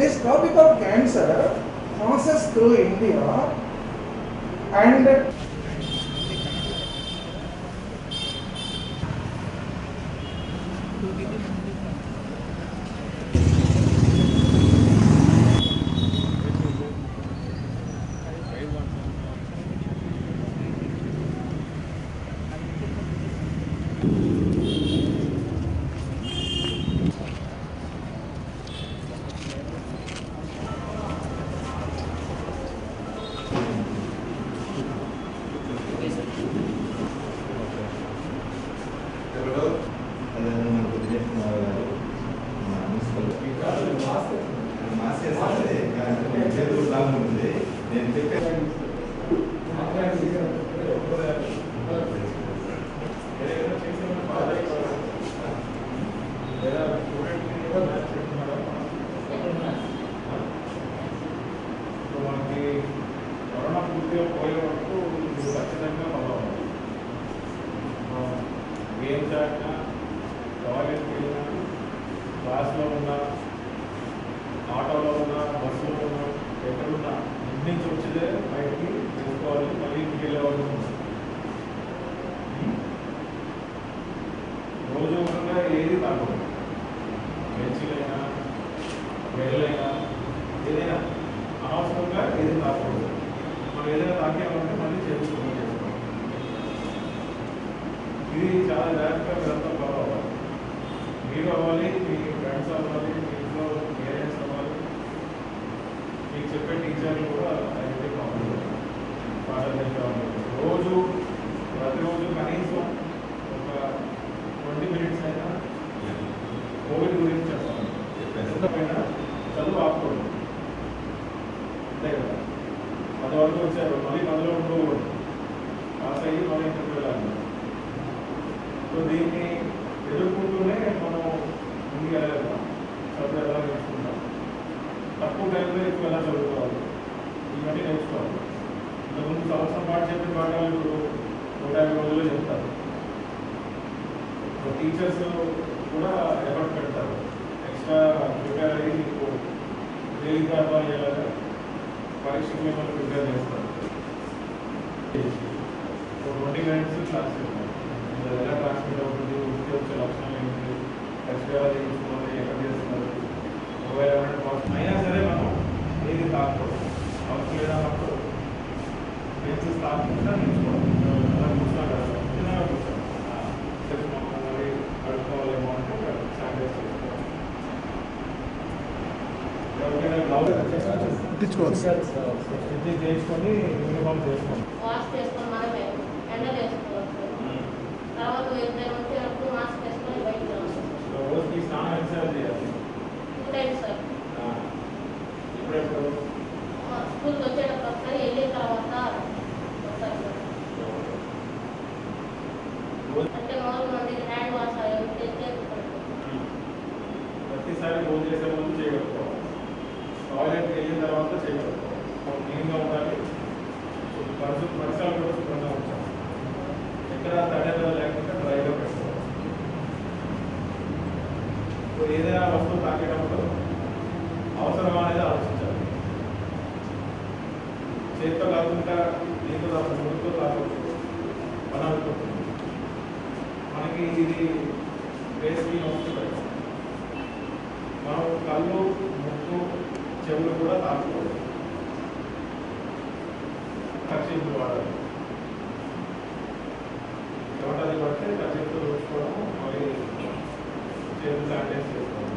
This topic of. This cancer passes through India and నేను చెప్పాను మనకి కరోనా పూర్తిగా పోయే వరకు ఖచ్చితంగా ఫాలో గేమ్స్ ఆడినా టాయిలెట్కి వెళ్ళినా క్లాస్లో ఉన్నా ఆటోలో ఉన్నా బస్సులో ఉన్నా ఎక్కడున్నా ఇంటి నుంచి వచ్చేదే బయటికి తీసుకోవాలి. మళ్ళీ ఇంటికి వెళ్ళేవాళ్ళు రోజు కూడా ఏది తాగకూడదు. బెంచీలైనా వెళ్ళైనా ఏదైనా అనవసరంగా ఏది తాగకూడదు. మనం ఏదైనా తాకేమంటే మళ్ళీ చేసుకోవాలి చేసుకోవాలి ఇది చాలా జాగ్రత్తగా మీరంతా ఫాలో అవ్వాలి. మీరు అవ్వాలి మీ ఫ్రెండ్స్ అవ్వాలి మీ ఇంట్లో మీకు చెప్పే టీచర్లు కూడా అయితే ఫాలో పాఠశాల రోజు ప్రతిరోజు కనీసం ఒక ట్వంటీ మినిట్స్ అయినా కోవిడ్ గురించి చెప్పాలి. ఎంతపైన చదువు ఆపకూడదు అంతే కదా? పది వరకు వచ్చారు మళ్ళీ పదిలో ఉండకూడదు. పాస్ అయ్యి మళ్ళీ ఇంటికి వెళ్ళాలి. సో దీన్ని ఎదుర్కొంటూనే మనం ముందుకు వెళ్ళగలుగుతాం. చదువు ఎలా నేర్చుకుంటాం తక్కువ టైంలో ఎక్కువ ఎలా చదువుకోవాలి ఇవన్నీ నేర్చుకోవాలి ఇంతకుముందు సంవత్సరం పాటు చెప్పిన పాఠాలు ఇప్పుడు నూట యాభై రోజుల్లో చెప్తారు టీచర్స్ కూడా ఎఫర్ట్ పెడతారు ఎక్స్ట్రా ప్రిపేర్ అయ్యి మీకు తేలిగ్గా అయ్యేలాగా పరీక్షకు మిమ్మల్ని ప్రిపేర్ చేస్తారు ట్వంటీ మినిట్స్ క్లాస్ చెప్తారు ఇది ఎలా ట్రాన్స్మిట్ అవుతుంది ఉడికి వచ్చే లక్షణాలు ఏంటి టెస్ట్ ఎలా చేయించుకోవాలి ఎక్కడ చేస్తున్నారు మొబైల్ ఏమైనా కాస్ట్ అయినా సరే మనం ఏది తాకూడదు అవసరం లేదన్నప్పుడు బెంచెస్ తాకుండా నిల్చుకోవాలి అలా కూర్చున్నా కదా చిన్నగా కూర్చోండి చెప్పి మనం మరి కడుక్కోవాలేమో అంటే శానిటైజ్ చేసుకోవాలి ఎవరికైనా గ్లౌజ్ కుట్టించుకోవాలి స్టిచ్చింగ్ చేసుకొని యూనిఫామ్ చేసుకోండి చేసే ముందు చేయగలుగుతాం. టాయిలెట్కి వెళ్ళిన తర్వాత చేయగలుగుతాం. క్లీన్గా ఉండాలి. పరిశు పరిసరాలు కూడా శుభ్రంగా ఉంచాలి. ఎక్కడ తడేదో లేకుండా డ్రైగా పెట్టుకోవాలి. ఏదైనా వస్తువు తాకేటప్పుడు అవసరమా అనేది ఆలోచించాలి. చేతితో కాకుండా నీతో కాకుండా ముడితో తాకూడదు పనాలతో మనకి ఇది బేసిక్ చెవులు కూడా తాకూడదు కర్చీఫ్లు వాడాలి ఎవటది పడితే కర్చీఫ్తో చూసుకోవడం మళ్ళీ చేతులు శానిటైజ్ చేసుకోవడం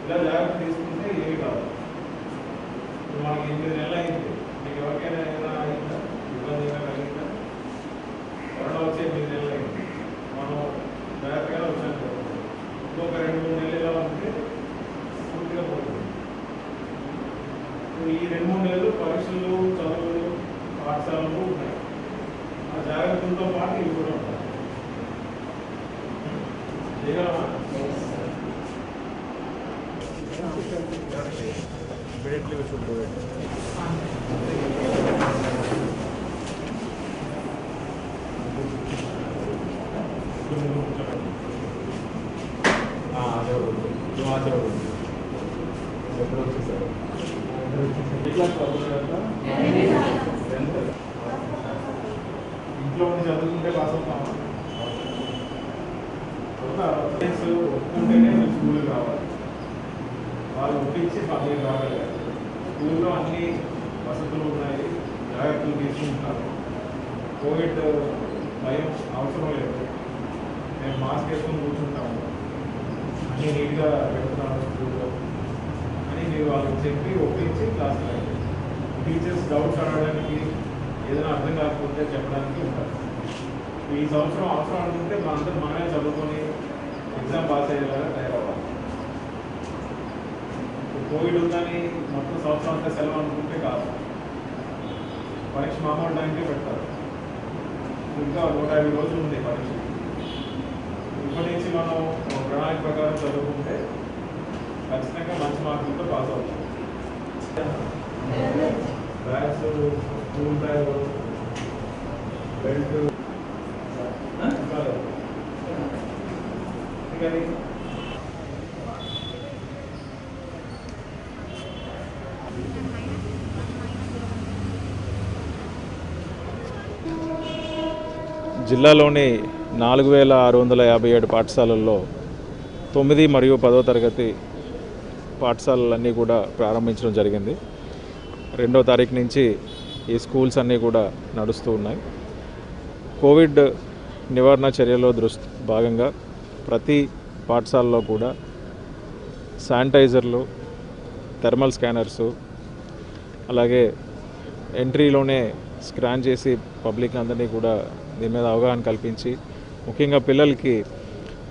ఇలా జాగ్రత్త తీసుకుంటే ఏమి కాదు ఇప్పుడు మనకి ఎనిమిది నెలలు అయింది మీకు ఎవరికైనా ఏదైనా అయిందా ఇబ్బంది ఏమైనా కలిగిందా కరోనా వచ్చి ఎనిమిది నెలలు అయింది మనం జాగ్రత్తగా వచ్చాను ఇంకొక రెండు మూడు నెలలు ఎలా ఉంటే పూర్తిగా పోతుంది ఇప్పుడు ఈ రెండు మూడు నెలలు పరీక్షలు చదువులు పాఠశాలలు ఉన్నాయి. ఆ జాగ్రత్తలతో పాటు ఇవి కూడా ఉంటాయి చేయగలమా Immediately we should అదే నువ్వు అదే ఎప్పుడు వచ్చేసారు ఇంట్లో ఉండి చదువుకుంటే పాస్ అవుతామా ఫ్రెండ్స్ ఒప్పుకుంటేనే మీరు స్కూల్కి రావాలి. వాళ్ళు ఒప్పించి పబ్లిక్ రాగలిగారు స్కూల్లో అన్ని వసతులు ఉన్నాయి. జాగ్రత్తలు తీసుకుంటున్నారు కోవిడ్ భయం అవసరం లేదు. మేము మాస్క్ వేసుకొని కూర్చుంటాము. అన్నీ నీట్గా పెడుతున్నాము స్కూల్లో. అని మీరు వాళ్ళకి చెప్పి ఒప్పించి క్లాస్ టీచర్స్ డౌట్స్ అడగడానికి ఏదైనా అర్థం కాకపోతే చెప్పడానికి ఉంటారు. ఈ సంవత్సరం అవసరం అనుకుంటే మనందరం మనమే చదువుకొని ఎగ్జామ్ పాస్ అయ్యేలాగా తయారవ్వాలి. ఇప్పుడు కోవిడ్ ఉందని మొత్తం సంవత్సరం అంతా సెలవు అనుకుంటే కాదు. పరీక్ష మామూలు టైంకే పెడతారు. ఇంకా నూట యాభై రోజులు ఉంది పరీక్ష. ఇప్పటి నుంచి మనం ఒక ప్రణాళిక ప్రకారం చదువుకుంటే ఖచ్చితంగా మంచి మార్కులతో పాస్ అవుతాం. బ్యాగ్స్ స్కూల్ బ్యాగ్ బెల్ట్ జిల్లాలోని నాలుగు వేల ఆరు వందల యాభై ఏడు పాఠశాలల్లో తొమ్మిది మరియు పదో తరగతి పాఠశాలలన్నీ కూడా ప్రారంభించడం జరిగింది. రెండో తారీఖు నుంచి ఈ స్కూల్స్ అన్నీ కూడా నడుస్తూ ఉన్నాయి. కోవిడ్ నివారణ చర్యలో దృష్టి భాగంగా ప్రతి పాఠశాలలో కూడా శానిటైజర్లు థర్మల్ స్కానర్సు అలాగే ఎంట్రీలోనే స్కాన్ చేసి పబ్లిక్ అందరినీ కూడా దీని మీద అవగాహన కల్పించి ముఖ్యంగా పిల్లలకి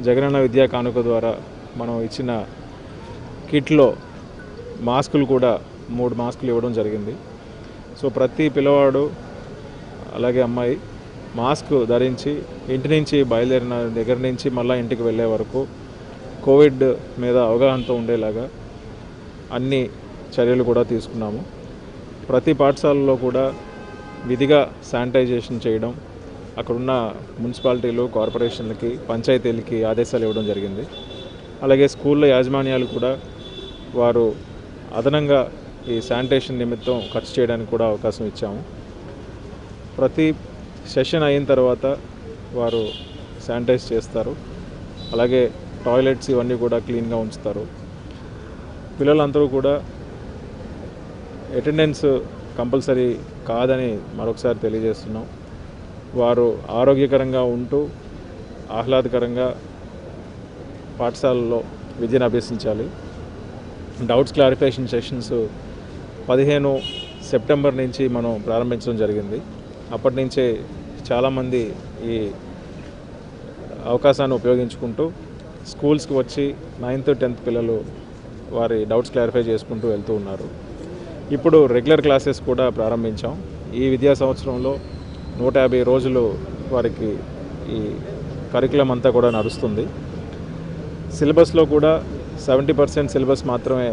జగనన్న విద్యా కానుక ద్వారా మనం ఇచ్చిన కిట్లో మాస్కులు కూడా మూడు మాస్కులు ఇవ్వడం జరిగింది. సో ప్రతి పిల్లవాడు అలాగే అమ్మాయి మాస్క్ ధరించి ఇంటి నుంచి బయలుదేరిన దగ్గర నుంచి మళ్ళీ ఇంటికి వెళ్ళే వరకు కోవిడ్ మీద అవగాహనతో ఉండేలాగా అన్ని చర్యలు కూడా తీసుకున్నాము. ప్రతి పాఠశాలలో కూడా విధిగా శానిటైజేషన్ చేయడం అక్కడున్న మున్సిపాలిటీలు కార్పొరేషన్లకి పంచాయతీలకి ఆదేశాలు ఇవ్వడం జరిగింది. అలాగే స్కూళ్ళ యాజమాన్యాలు కూడా వారు అదనంగా ఈ శానిటేషన్ నిమిత్తం ఖర్చు చేయడానికి కూడా అవకాశం ఇచ్చాము. ప్రతి సెషన్ అయిన తర్వాత వారు శానిటైజ్ చేస్తారు. అలాగే టాయిలెట్స్ ఇవన్నీ కూడా క్లీన్గా ఉంచుతారు. పిల్లలందరూ కూడా అటెండెన్స్ కంపల్సరీ కాదని మరొకసారి తెలియజేస్తున్నాం. వారు ఆరోగ్యకరంగా ఉంటూ ఆహ్లాదకరంగా పాఠశాలలో విద్యను అభ్యసించాలి. డౌట్స్ క్లారిఫికేషన్ సెషన్స్ పదిహేను సెప్టెంబర్ నుంచి మనం ప్రారంభించడం జరిగింది. అప్పటి నుంచే చాలామంది ఈ అవకాశాన్ని ఉపయోగించుకుంటూ స్కూల్స్కి వచ్చి నైన్త్ టెన్త్ పిల్లలు వారి డౌట్స్ క్లారిఫై చేసుకుంటూ వెళ్తూ ఉన్నారు. ఇప్పుడు రెగ్యులర్ క్లాసెస్ కూడా ప్రారంభించాం. ఈ విద్యా సంవత్సరంలో నూట యాభై రోజులు వారికి ఈ కరికులం అంతా కూడా నడుస్తుంది. సిలబస్లో కూడా సెవెంటీ పర్సెంట్ సిలబస్ మాత్రమే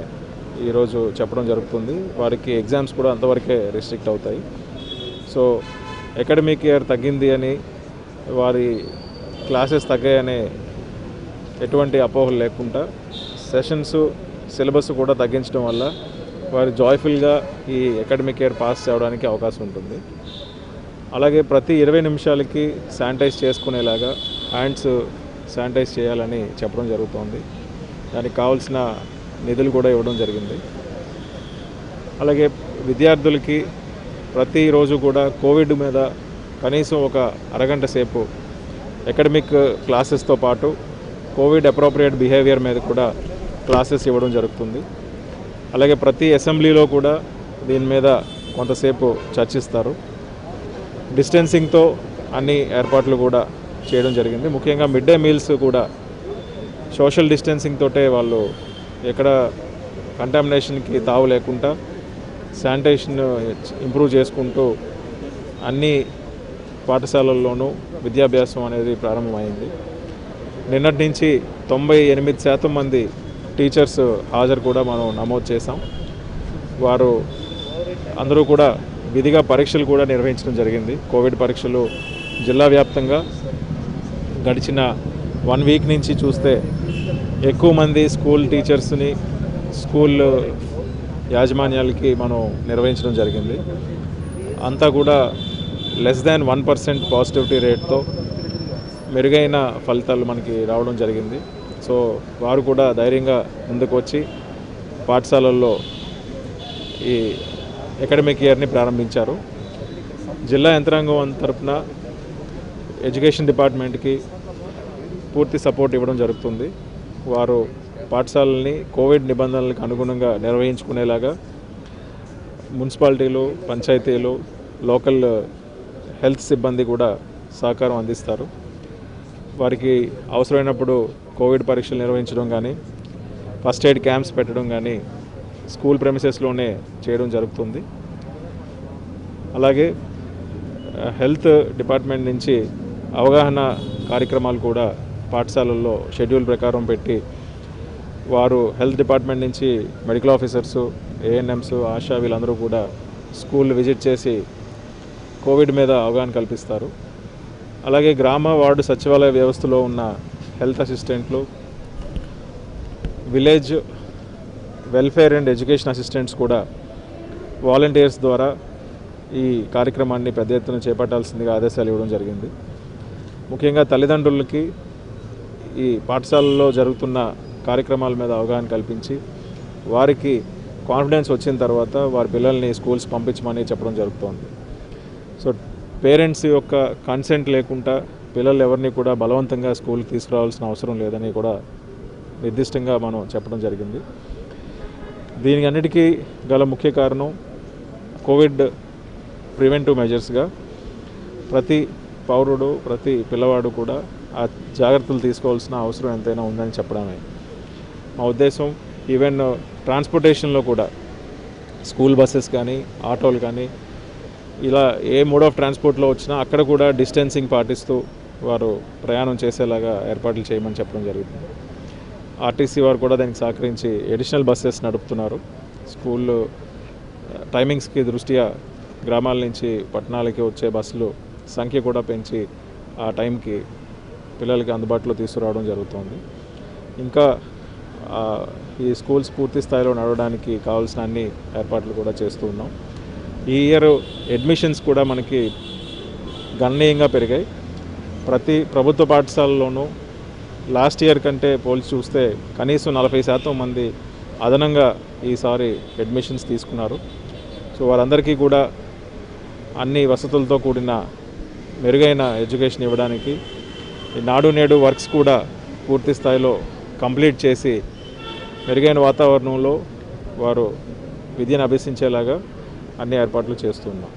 ఈరోజు చెప్పడం జరుగుతుంది. వారికి ఎగ్జామ్స్ కూడా అంతవరకే రిస్ట్రిక్ట్ అవుతాయి. సో అకాడమిక్ ఇయర్ తగ్గింది అని వారి క్లాసెస్ తగ్గాయనే ఎటువంటి అపోహలు లేకుండా సెషన్స్ సిలబస్ కూడా తగ్గించడం వల్ల వారు జాయ్ఫుల్గా ఈ అకాడమిక్ ఇయర్ పాస్ చేయడానికి అవకాశం ఉంటుంది. అలాగే ప్రతి ఇరవై నిమిషాలకి శానిటైజ్ చేసుకునేలాగా హ్యాండ్స్ శానిటైజ్ చేయాలని చెప్పడం జరుగుతోంది. దానికి కావాల్సిన నిధులు కూడా ఇవ్వడం జరిగింది. అలాగే విద్యార్థులకి ప్రతిరోజు కూడా కోవిడ్ మీద కనీసం ఒక అరగంట సేపు అకాడమిక్ క్లాసెస్తో పాటు కోవిడ్ అప్రోప్రియేట్ బిహేవియర్ మీద కూడా క్లాసెస్ ఇవ్వడం జరుగుతుంది. అలాగే ప్రతి అసెంబ్లీలో కూడా దీని మీద కొంతసేపు చర్చిస్తారు. డిస్టెన్సింగ్తో అన్ని ఏర్పాట్లు కూడా చేయడం జరిగింది. ముఖ్యంగా మిడ్ డే మీల్స్ కూడా సోషల్ డిస్టెన్సింగ్ తోటే వాళ్ళు ఎక్కడ కంటామినేషన్కి తావు లేకుండా శానిటేషన్ ఇంప్రూవ్ చేసుకుంటూ అన్ని పాఠశాలల్లోనూ విద్యాభ్యాసం అనేది ప్రారంభమైంది. నిన్నటి నుంచి తొంభై ఎనిమిది శాతం మంది టీచర్స్ హాజరు కూడా మనం నమోదు చేసాం వారు అందరూ కూడా విధిగా పరీక్షలు కూడా నిర్వహించడం జరిగింది. కోవిడ్ పరీక్షలు జిల్లా వ్యాప్తంగా గడిచిన వన్ వీక్ నుంచి చూస్తే ఎక్కువ మంది స్కూల్ టీచర్స్ని స్కూల్ యాజమాన్యాలకి మనం నిర్వహించడం జరిగింది. అంతా కూడా less than one percent positivity రేట్తో మెరుగైన ఫలితాలు మనకి రావడం జరిగింది. సో వారు కూడా ధైర్యంగా ముందుకు వచ్చి పాఠశాలల్లో ఈ అకాడమిక్ ఇయర్ని ప్రారంభించారు. జిల్లా యంత్రాంగం తరపున ఎడ్యుకేషన్ డిపార్ట్మెంట్కి పూర్తి సపోర్ట్ ఇవ్వడం జరుగుతుంది. వారు పాఠశాలని కోవిడ్ నిబంధనలకు అనుగుణంగా నిర్వహించుకునేలాగా మున్సిపాలిటీలు పంచాయతీలు లోకల్ హెల్త్ సిబ్బంది కూడా సహకారం అందిస్తారు. వారికి అవసరమైనప్పుడు కోవిడ్ పరీక్షలు నిర్వహించడం కానీ ఫస్ట్ ఎయిడ్ క్యాంప్స్ పెట్టడం కానీ స్కూల్ ప్రెమిసెస్లోనే చేయడం జరుగుతుంది. అలాగే హెల్త్ డిపార్ట్మెంట్ నుంచి అవగాహన కార్యక్రమాలు కూడా పాఠశాలల్లో షెడ్యూల్ ప్రకారం పెట్టి వారు హెల్త్ డిపార్ట్మెంట్ నుంచి మెడికల్ ఆఫీసర్సు ఏఎన్ఎంస్ ఆశా వీళ్ళందరూ కూడా స్కూల్ విజిట్ చేసి కోవిడ్ మీద అవగాహన కల్పిస్తారు. అలాగే గ్రామ వార్డు సచివాలయ వ్యవస్థలో ఉన్న హెల్త్ అసిస్టెంట్లు village welfare and education assistants కూడా వాలంటీర్స్ ద్వారా ఈ కార్యక్రమాన్ని పెద్ద ఎత్తున చేపట్టాల్సిందిగా ఆదేశాలు ఇవ్వడం జరిగింది. ముఖ్యంగా తల్లిదండ్రులకి ఈ పాఠశాలలో జరుగుతున్న కార్యక్రమాల మీద అవగాహన కల్పించి వారికి కాన్ఫిడెన్స్ వచ్చిన తర్వాత వారి పిల్లల్ని స్కూల్స్ పంపించమని చెప్పడం జరుగుతోంది. సో పేరెంట్స్ యొక్క కన్సెంట్ లేకుండా పిల్లలు ఎవరిని కూడా బలవంతంగా స్కూల్కి తీసుకురావాల్సిన అవసరం లేదని కూడా నిర్దిష్టంగా మనం చెప్పడం జరిగింది. దీనికి అన్నిటికీ గల ముఖ్య కారణం కోవిడ్ ప్రివెంటివ్ మెజర్స్గా ప్రతి పౌరుడు ప్రతి పిల్లవాడు కూడా ఆ జాగ్రత్తలు తీసుకోవాల్సిన అవసరం ఎంతైనా ఉందని చెప్పడమే. మా ఉద్దేశం ఈవెన్ ట్రాన్స్పోర్టేషన్లో కూడా స్కూల్ బస్సెస్ కానీ ఆటోలు కానీ ఇలా ఏ మోడ్ ఆఫ్ ట్రాన్స్పోర్ట్లో వచ్చినా అక్కడ కూడా డిస్టెన్సింగ్ పాటిస్తూ వారు ప్రయాణం చేసేలాగా ఏర్పాట్లు చేయమని చెప్పడం జరుగుతుంది ఆర్టీసీ వారు కూడా దానికి సహకరించి ఎడిషనల్ బస్సెస్ నడుపుతున్నారు. స్కూల్ టైమింగ్స్కి దృష్ట్యా గ్రామాల నుంచి పట్టణాలకి వచ్చే బస్సులు సంఖ్య కూడా పెంచి ఆ టైంకి పిల్లలకి అందుబాటులో తీసుకురావడం జరుగుతుంది. ఇంకా ఈ స్కూల్స్ పూర్తి స్థాయిలో నడవడానికి కావాల్సిన అన్ని ఏర్పాట్లు కూడా చేస్తూ ఉన్నాం. ఈ ఇయర్ అడ్మిషన్స్ కూడా మనకి గణనీయంగా పెరిగాయి. ప్రతి ప్రభుత్వ పాఠశాలలోనూ లాస్ట్ ఇయర్ కంటే పోల్చి చూస్తే కనీసం నలభై శాతం మంది అదనంగా ఈసారి అడ్మిషన్స్ తీసుకున్నారు. సో వారందరికీ కూడా అన్ని వసతులతో కూడిన మెరుగైన ఎడ్యుకేషన్ ఇవ్వడానికి నాడు నేడు వర్క్స్ కూడా పూర్తి స్థాయిలో కంప్లీట్ చేసి మెరుగైన వాతావరణంలో వారు విద్యను అభ్యసించేలాగా అన్ని ఏర్పాట్లు చేస్తున్నాం.